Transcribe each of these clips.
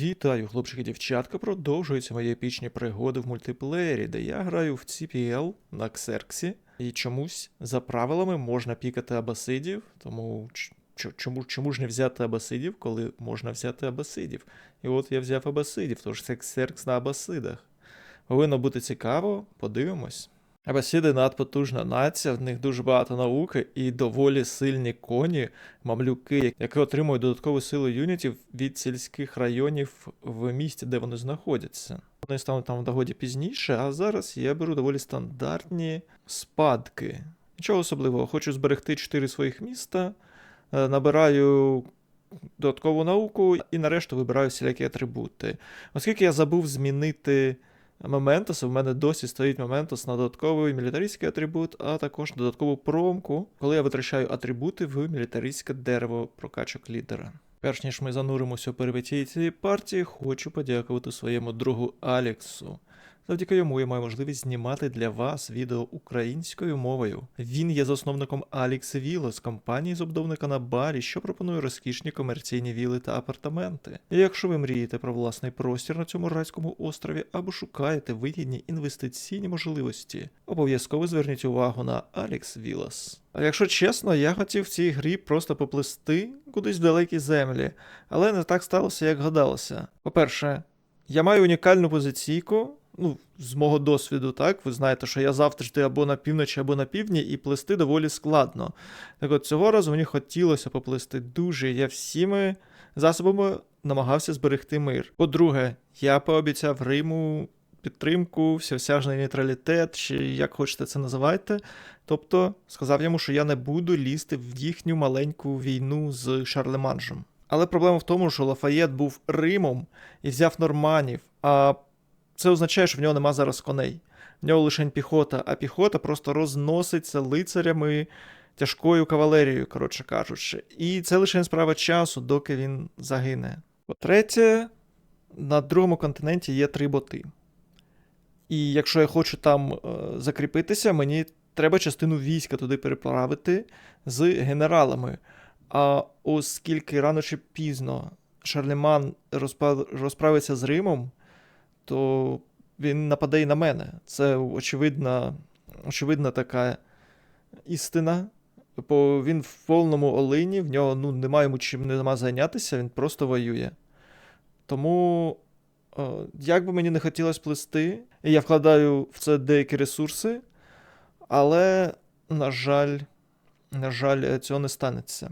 Вітаю, хлопчики і дівчатка. Продовжуються мої епічні пригоди в мультиплеєрі, де я граю в CPL на Ксерксі. І чомусь за правилами можна пікати абасидів, тому чому, чому ж не взяти абасидів, коли можна взяти абасидів? І от я взяв абасидів, тож це Ксеркс на абасидах. Повинно бути цікаво, подивимось. Абасиди надпотужна нація, в них дуже багато науки і доволі сильні коні, мамлюки, які отримують додаткову силу юнітів від сільських районів в місті, де вони знаходяться. Вони стануть там в догоді пізніше, а зараз я беру доволі стандартні спадки. Нічого особливого, хочу зберегти 4 своїх міста, е, набираю додаткову науку і нарешті вибираю всілякі атрибути. Оскільки я забув змінити Мементос, у мене досі стоїть Мементос на додатковий мілітаристський атрибут, а також додаткову промку, коли я витрачаю атрибути в мілітаристське дерево прокачок лідера. Перш ніж ми зануримося у перипетії цієї партії, хочу подякувати своєму другу Аліксу. Завдяки йому я маю можливість знімати для вас відео українською мовою. Він є засновником Алікс Віло з компанії забудовника на барі, що пропонує розкішні комерційні віли та апартаменти. І якщо ви мрієте про власний простір на цьому райському острові або шукаєте вигідні інвестиційні можливості, обов'язково зверніть увагу на Алікс Вілас. А якщо чесно, я хотів в цій грі просто поплисти кудись в далекі землі, але не так сталося, як гадалося. По-перше, я маю унікальну позиційку. Ну, з мого досвіду, так, ви знаєте, що я завжди або на півночі, або на півдні, і плисти доволі складно. Так от цього разу мені хотілося поплисти дуже. Я всіми засобами намагався зберегти мир. По-друге, я пообіцяв Риму підтримку, всеосяжний нейтралітет, чи як хочете це називайте. Тобто сказав йому, що я не буду лізти в їхню маленьку війну з Шарлеманжем. Але проблема в тому, що Лафаєт був Римом і взяв норманів, а це означає, що в нього нема зараз коней. В нього лише піхота, а піхота просто розноситься лицарями тяжкою кавалерією, коротше кажучи. І це лише справа часу, доки він загине. По-третє, на другому континенті є три боти. І якщо я хочу там е, закріпитися, мені треба частину війська туди переправити з генералами. А оскільки рано чи пізно Шарлеман розправиться з Римом, то він нападе і на мене. Це очевидна, очевидна така істина. Бо він в повному олині, в нього ну, немає йому чим нема зайнятися, він просто воює. Тому, е, як би мені не хотілося плисти, і я вкладаю в це деякі ресурси, але, на жаль, на жаль, цього не станеться.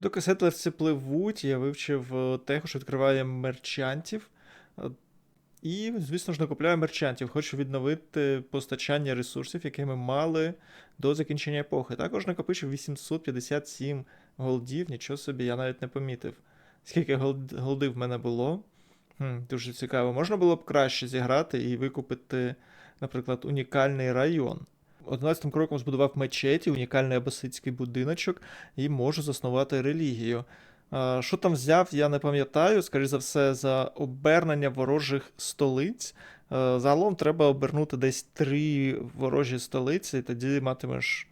Доки сетлерці пливуть, я вивчив е, те, що відкриває мерчантів. І, звісно ж, накопляю мерчантів. Хочу відновити постачання ресурсів, які ми мали до закінчення епохи. Також накопичив 857 голдів, нічого собі, я навіть не помітив. Скільки голд- голдів в мене було. Хм, дуже цікаво. Можна було б краще зіграти і викупити, наприклад, унікальний район. 11 кроком збудував мечеті, унікальний абасидський будиночок, і можу заснувати релігію. Що там взяв, я не пам'ятаю. Скоріше за все, за обернення ворожих столиць. Загалом треба обернути десь три ворожі столиці, і тоді матимеш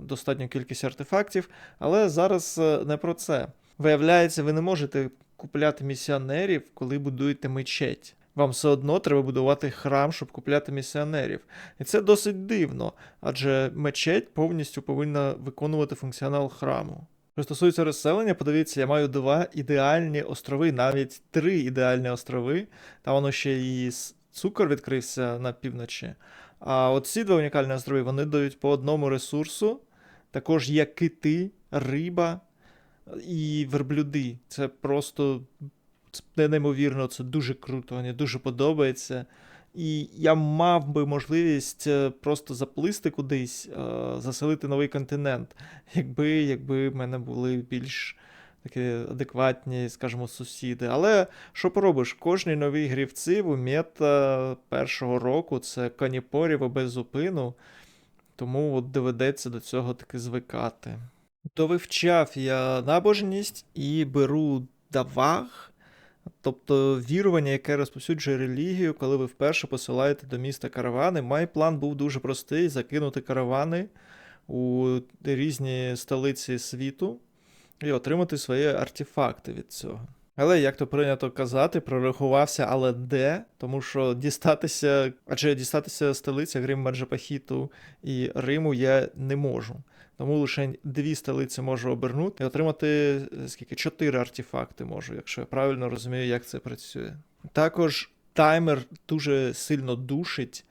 достатню кількість артефактів. Але зараз е, не про це. Виявляється, ви не можете купляти місіонерів, коли будуєте мечеть. Вам все одно треба будувати храм, щоб купляти місіонерів. І це досить дивно, адже мечеть повністю повинна виконувати функціонал храму. Що стосується розселення, подивіться, я маю два ідеальні острови, навіть три ідеальні острови. Там воно ще і цукор відкрився на півночі. А от ці два унікальні острови вони дають по одному ресурсу. Також є кити, риба і верблюди. Це просто це неймовірно, це дуже круто, мені дуже подобається. І я мав би можливість е, просто заплисти кудись, е, заселити новий континент, якби, якби в мене були більш такі адекватні, скажімо, сусіди. Але що поробиш, кожні нові грівці в мета першого року це каніпорів без зупину, тому от доведеться до цього таки звикати. Довивчав я набожність і беру даваг. Тобто вірування, яке розповсюджує релігію, коли ви вперше посилаєте до міста каравани. Мій план був дуже простий: закинути каравани у різні столиці світу і отримати свої артефакти від цього. Але як то прийнято казати, прорахувався, але де? Тому що дістатися, адже дістатися столиці Грим Маджапахіту і Риму я не можу. Тому лише дві столиці можу обернути і отримати е, скільки чотири артефакти можу, якщо я правильно розумію, як це працює. Також таймер дуже сильно душить,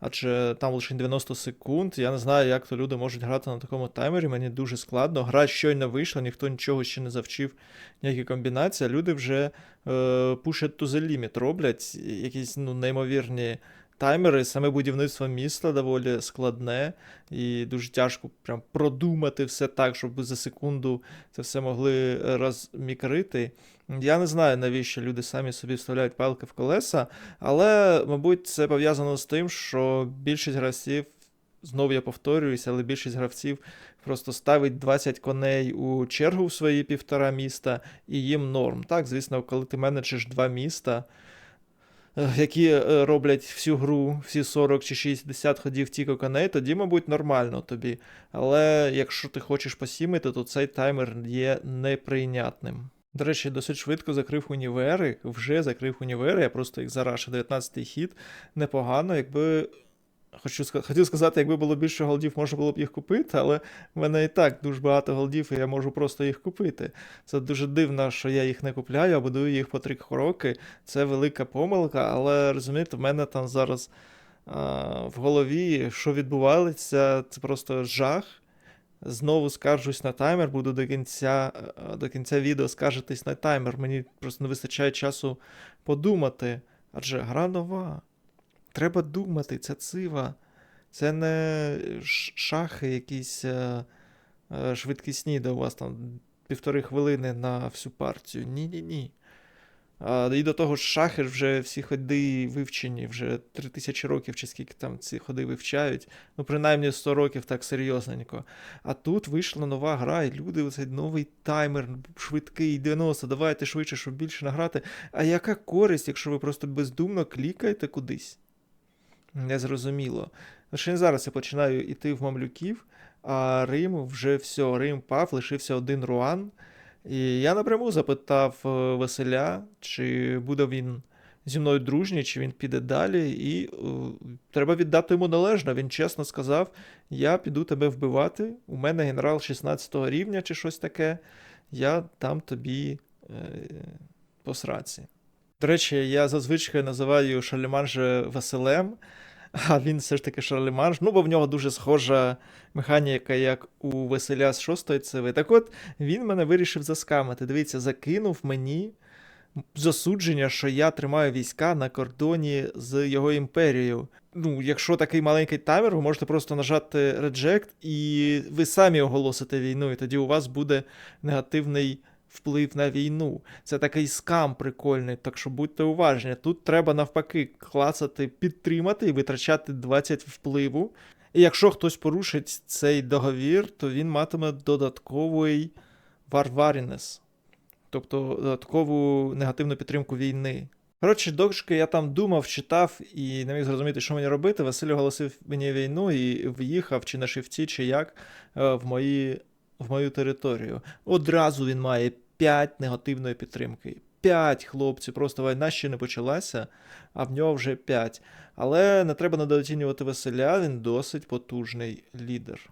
адже там лише 90 секунд. Я не знаю, як то люди можуть грати на такому таймері. Мені дуже складно. Гра щойно вийшла, ніхто нічого ще не завчив, ніякі комбінації. Люди вже е, it to the limit роблять якісь ну, неймовірні таймери. Саме будівництво міста доволі складне і дуже тяжко прям продумати все так, щоб за секунду це все могли розмікрити. Я не знаю, навіщо люди самі собі вставляють палки в колеса, але, мабуть, це пов'язано з тим, що більшість гравців, знову я повторююся, але більшість гравців просто ставить 20 коней у чергу в свої півтора міста, і їм норм. Так, звісно, коли ти менеджеш два міста, е, які е, роблять всю гру, всі 40 чи 60 ходів тільки коней, тоді, мабуть, нормально тобі. Але якщо ти хочеш посімити, то цей таймер є неприйнятним. До речі, досить швидко закрив універи, вже закрив універи, я просто їх зарашу. 19-й хід. Непогано, якби. Хочу хотів сказати, якби було більше голдів, можна було б їх купити, але в мене і так дуже багато голдів, і я можу просто їх купити. Це дуже дивно, що я їх не купляю, а будую їх по три роки. Це велика помилка, але розумієте, в мене там зараз а, в голові, що відбувається, це просто жах. Знову скаржусь на таймер, буду до кінця, до кінця відео скаржитись на таймер. Мені просто не вистачає часу подумати. Адже гра нова. Треба думати, це цива. Це не шахи якісь е, е, швидкісні, де у вас там півтори хвилини на всю партію. Ні-ні-ні. І до того ж, шахи вже всі ходи вивчені, вже 3000 років чи скільки там ці ходи вивчають. Ну, принаймні 100 років так серйозненько. А тут вийшла нова гра, і люди, оцей новий таймер, швидкий, 90, давайте швидше, щоб більше награти. А яка користь, якщо ви просто бездумно клікаєте кудись? Незрозуміло. Лише зараз я починаю йти в мамлюків, а Рим вже все, Рим пав, лишився один Руан. І я напряму запитав е, Василя, чи буде він зі мною дружній, чи він піде далі. І е, треба віддати йому належно. Він чесно сказав: я піду тебе вбивати. У мене генерал 16 рівня чи щось таке. Я дам тобі е, по сраці. До речі, я зазвичай називаю Шарлеманжа Василем, а він все ж таки Шарлеманж. Ну, бо в нього дуже схожа механіка, як у Василя з 6 ЦВ. Так от, він мене вирішив заскамити. Дивіться, закинув мені засудження, що я тримаю війська на кордоні з його імперією. Ну, якщо такий маленький таймер, ви можете просто нажати Reject, і ви самі оголосите війну, і тоді у вас буде негативний вплив на війну. Це такий скам прикольний, так що будьте уважні. Тут треба навпаки клацати, підтримати і витрачати 20 впливу. І якщо хтось порушить цей договір, то він матиме додатковий варварінес, тобто додаткову негативну підтримку війни. Коротше, дошки я там думав, читав і не міг зрозуміти, що мені робити. Василь оголосив мені війну і в'їхав чи на шифті, чи як е, в мої в мою територію. Одразу він має 5 негативної підтримки. 5 хлопців, просто війна ще не почалася, а в нього вже 5. Але не треба недооцінювати Василя, він досить потужний лідер.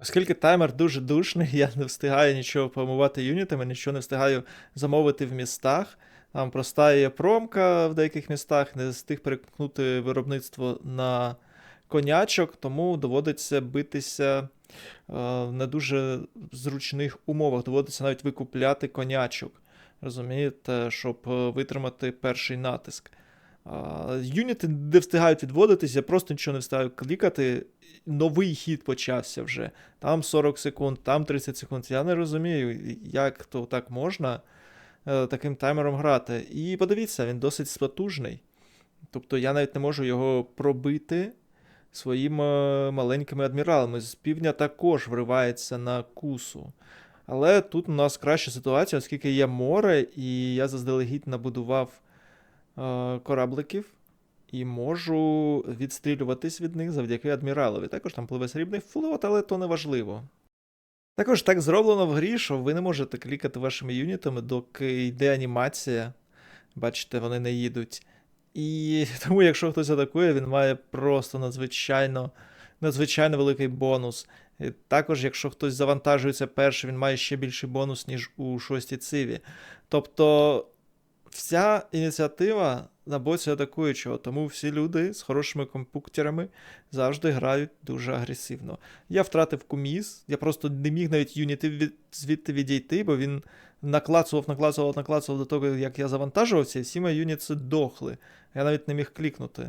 Оскільки таймер дуже душний, я не встигаю нічого помивати юнітами, нічого не встигаю замовити в містах. Там проста є промка в деяких містах, не встиг перекнути виробництво на конячок, тому доводиться битися е, не дуже зручних умовах. Доводиться навіть викупляти конячок. Розумієте, щоб е, витримати перший натиск. Юніти не встигають відводитись, я просто нічого не встигаю клікати. Новий хід почався вже. Там 40 секунд, там 30 секунд. Я не розумію, як то так можна е, таким таймером грати. І подивіться, він досить потужний. Тобто я навіть не можу його пробити своїми маленькими адміралами. З півдня також вривається на кусу. Але тут у нас краща ситуація, оскільки є море, і я заздалегідь набудував е, корабликів і можу відстрілюватись від них завдяки адміралові. Також там пливе срібний флот, але то не важливо. Також так зроблено в грі, що ви не можете клікати вашими юнітами, доки йде анімація. Бачите, вони не їдуть. І тому, якщо хтось атакує, він має просто надзвичайно, надзвичайно великий бонус. Також, якщо хтось завантажується перший, він має ще більший бонус, ніж у шостій циві. Тобто вся ініціатива на боці атакуючого, тому всі люди з хорошими компуктерами завжди грають дуже агресивно. Я втратив куміс, я просто не міг навіть юніти від, звідти відійти, бо він наклацував, наклацував, наклацував до того, як я завантажувався, і всі мої юніти дохли. Я навіть не міг клікнути.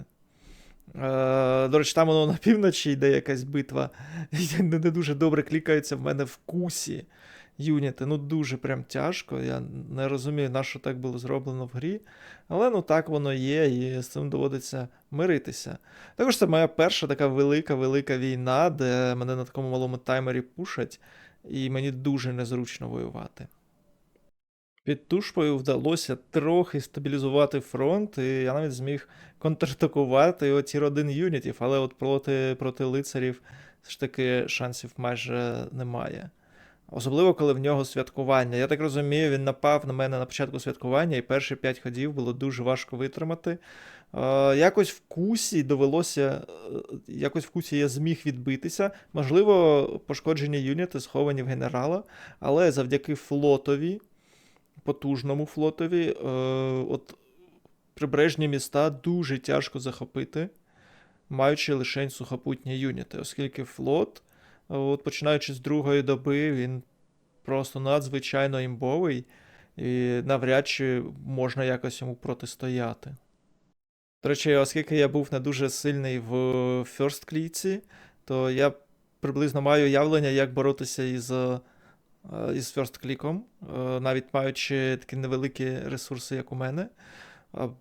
Е, До речі, там воно на півночі йде якась битва. Не, дуже добре клікаються в мене в кусі юніти. Ну, дуже прям тяжко. Я не розумію, на що так було зроблено в грі. Але ну так воно є, і з цим доводиться миритися. Також це моя перша така велика-велика війна, де мене на такому малому таймері пушать, і мені дуже незручно воювати. Під тушпою вдалося трохи стабілізувати фронт, і я навіть зміг контратакувати оці родин юнітів, але от проти, проти лицарів все ж таки шансів майже немає. Особливо, коли в нього святкування. Я так розумію, він напав на мене на початку святкування, і перші 5 ходів було дуже важко витримати. Е, якось в кусі довелося, е, якось в кусі я зміг відбитися. Можливо, пошкоджені юніти сховані в генерала, але завдяки флотові, потужному флотові, е, от прибережні міста дуже тяжко захопити, маючи лише сухопутні юніти, оскільки флот. От Починаючи з другої доби, він просто надзвичайно імбовий, і навряд чи можна якось йому протистояти. До речі, оскільки я був не дуже сильний в First кліці, то я приблизно маю уявлення, як боротися із е, із First кліком, е, навіть маючи такі невеликі ресурси, як у мене.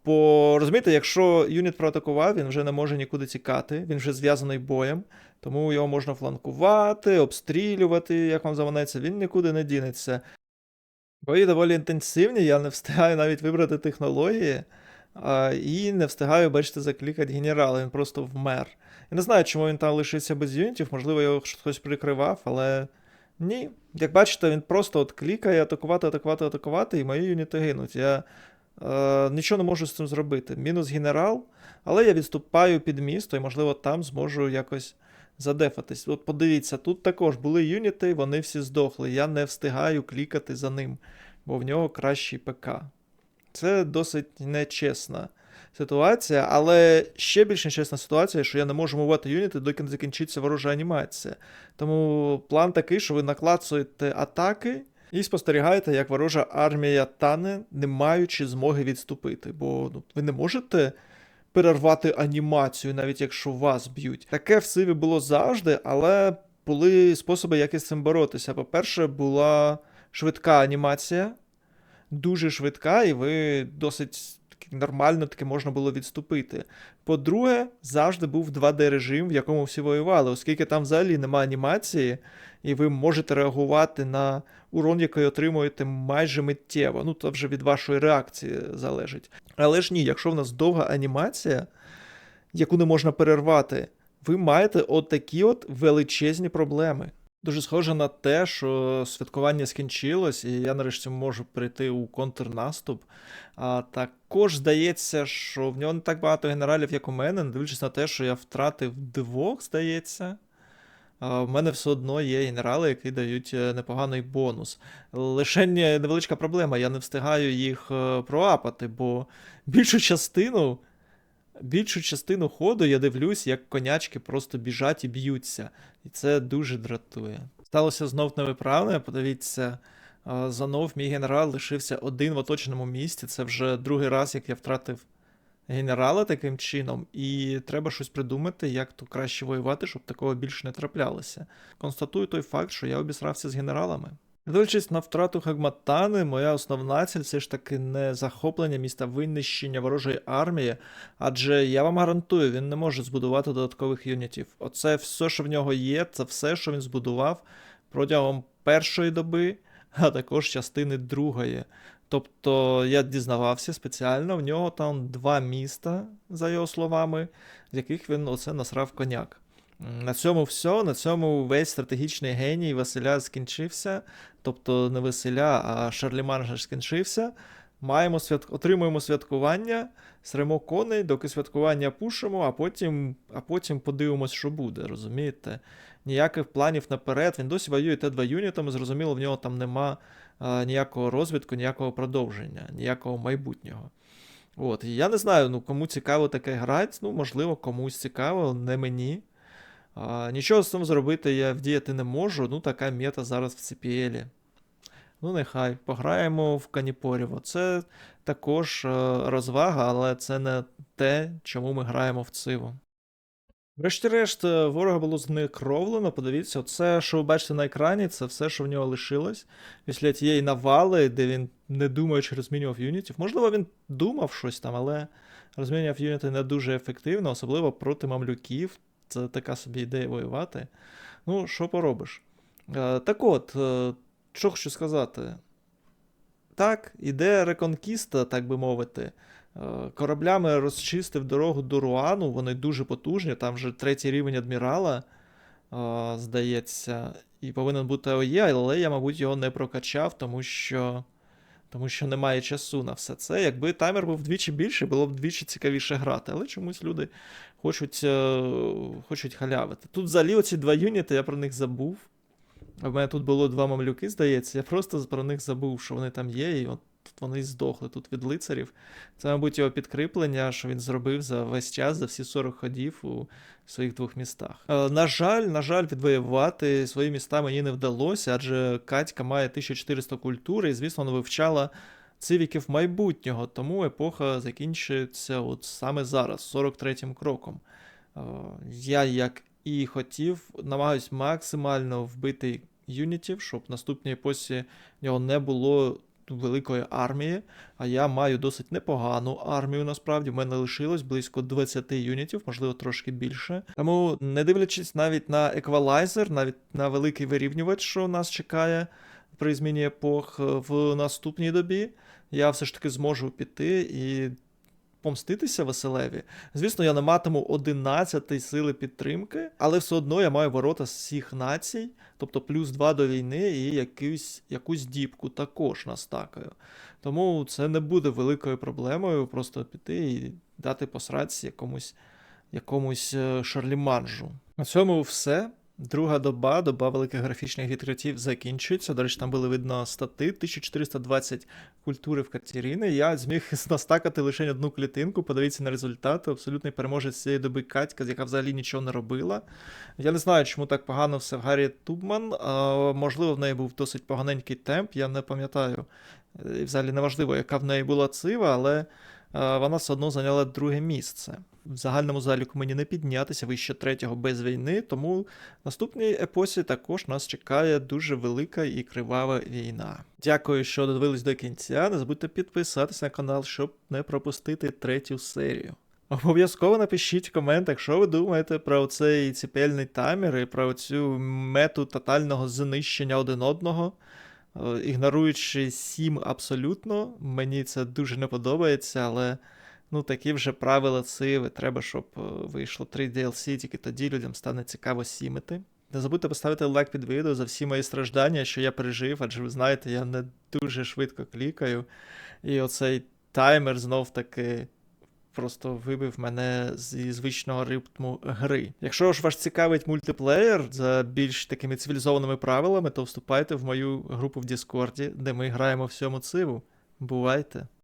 Бо розумієте, якщо юніт проатакував, він вже не може нікуди тікати, він вже зв'язаний боєм, тому його можна фланкувати, обстрілювати, як вам заманеться, він нікуди не дінеться. Бої доволі інтенсивні, я не встигаю навіть вибрати технології, а, і не встигаю, бачите, заклікати генерала, він просто вмер. Я не знаю, чому він там лишився без юнітів, можливо, його хтось прикривав, але ні. Як бачите, він просто от клікає, атакувати, атакувати, атакувати, і мої юніти гинуть. Я Е, Нічого не можу з цим зробити. Мінус генерал, але я відступаю під місто і, можливо, там зможу якось задефатись. От подивіться, тут також були юніти, вони всі здохли. Я не встигаю клікати за ним, бо в нього кращий ПК. Це досить нечесна ситуація, але ще більш нечесна ситуація, що я не можу мовити юніти, доки не закінчиться ворожа анімація. Тому план такий, що ви наклацуєте атаки. І спостерігаєте, як ворожа армія тане, не маючи змоги відступити. Бо ну, ви не можете перервати анімацію, навіть якщо вас б'ють. Таке в сиві було завжди, але були способи, як із цим боротися. По-перше, була швидка анімація, дуже швидка, і ви досить нормально таки можна було відступити. По-друге, завжди був 2D-режим, в якому всі воювали, оскільки там взагалі немає анімації, і ви можете реагувати на урон, який отримуєте майже миттєво. Ну, це вже від вашої реакції залежить. Але ж ні, якщо в нас довга анімація, яку не можна перервати, ви маєте отакі от величезні проблеми. Дуже схоже на те, що святкування скінчилось, і я нарешті можу прийти у контрнаступ. А також здається, що в нього не так багато генералів, як у мене, не дивлячись на те, що я втратив двох, здається. В мене все одно є генерали, які дають е, непоганий бонус. Лише невеличка проблема, я не встигаю їх е, проапати, бо більшу частину. Більшу частину ходу я дивлюсь, як конячки просто біжать і б'ються. І це дуже дратує. Сталося знов невиправне. Подивіться, знов мій генерал лишився один в оточеному місті. Це вже другий раз, як я втратив генерала таким чином, і треба щось придумати, як то краще воювати, щоб такого більше не траплялося. Констатую той факт, що я обісрався з генералами. Дивлячись на втрату Хагматани, моя основна ціль все ж таки не захоплення міста винищення ворожої армії, адже я вам гарантую, він не може збудувати додаткових юнітів. Оце все, що в нього є, це все, що він збудував протягом першої доби, а також частини другої. Тобто я дізнавався спеціально, в нього там два міста, за його словами, з яких він оце насрав коняк. На цьому все. На цьому весь стратегічний геній Василя скінчився. Тобто не Василя, а Шарліман скінчився. Маємо свят... Отримуємо святкування, сремо коней, доки святкування пушимо, а потім, а потім подивимось, що буде, розумієте? Ніяких планів наперед. Він досі воює Т2 юнітами, зрозуміло, в нього там нема а, ніякого розвитку, ніякого продовження, ніякого майбутнього. От, і я не знаю, ну кому цікаво таке грати, ну, можливо, комусь цікаво, не мені. А, нічого з цим зробити я вдіяти не можу. Ну, така мета зараз в CPL. Ну, нехай, пограємо в Каніпоріво. Це також е, розвага, але це не те, чому ми граємо в циву. Врешті-решт, е, ворога було знекровлено. Подивіться, це, що ви бачите на екрані, це все, що в нього лишилось. Після тієї навали, де він не думаючи розмінював юнітів. Можливо, він думав щось там, але розмінював юніти не дуже ефективно, особливо проти мамлюків. Це така собі ідея воювати. Ну, що поробиш? Е, так от, е, що хочу сказати. Так, іде реконкіста, так би мовити. Е, Кораблями розчистив дорогу до Руану, вони дуже потужні, там вже третій рівень адмірала, здається, і повинен бути ОЄ, але я, мабуть, його не прокачав, тому що. Тому що немає часу на все це. Якби таймер був вдвічі більший, було б вдвічі цікавіше грати. Але чомусь люди хочуть, е, хочуть халявити. Тут взагалі оці два юніти, я про них забув. В мене тут було два мамлюки, здається. Я просто про них забув, що вони там є, і от вони здохли тут від лицарів. Це, мабуть, його підкріплення, що він зробив за весь час, за всі 40 ходів у своїх двох містах. Е, на жаль, на жаль, відвоювати свої міста мені не вдалося, адже Катька має 1400 культури, і, звісно, вона вивчала цивіків майбутнього, тому епоха закінчується от саме зараз, 43-м кроком. Е, Я, як і хотів, намагаюсь максимально вбити юнітів, щоб в наступній епосі в нього не було великої армії. А я маю досить непогану армію, насправді. В мене лишилось близько 20 юнітів, можливо, трошки більше. Тому, не дивлячись навіть на еквалайзер, навіть на великий вирівнювач, що нас чекає при зміні епох е, в наступній добі, я все ж таки зможу піти і помститися Василеві. Звісно, я не матиму 11 сили підтримки, але все одно я маю ворота з всіх націй, тобто плюс 2 до війни і якусь, якусь діпку також настакаю. Тому це не буде великою проблемою просто піти і дати посраці якомусь, якомусь е, шарліманжу. На цьому все. Друга доба, доба великих графічних відкриттів закінчується. До речі, там були видно стати 1420 культури в Катеріни. Я зміг настакати лише одну клітинку. Подивіться на результати. Абсолютний переможець цієї доби Катька, яка взагалі нічого не робила. Я не знаю, чому так погано все в Гаррі Тубман. А, можливо, в неї був досить поганенький темп, я не пам'ятаю. Взагалі неважливо, яка в неї була цива, але вона все одно зайняла друге місце. В загальному заліку мені не піднятися вище третього без війни, тому в наступній епосі також нас чекає дуже велика і кривава війна. Дякую, що додивились до кінця. Не забудьте підписатися на канал, щоб не пропустити третю серію. Обов'язково напишіть в коментах, що ви думаєте про цей ціпельний таймер і про цю мету тотального знищення один одного. Е, Ігноруючи сім абсолютно, мені це дуже не подобається, але ну такі вже правила циві. Треба, щоб е, вийшло 3 DLC, тільки тоді людям стане цікаво сімити. Не забудьте поставити лайк під відео за всі мої страждання, що я пережив, адже ви знаєте, я не дуже швидко клікаю. І оцей таймер знов таки просто вибив мене зі звичного ритму гри. Якщо ж вас цікавить мультиплеєр за більш такими цивілізованими правилами, то вступайте в мою групу в Діскорді, де ми граємо всьому циву. Бувайте!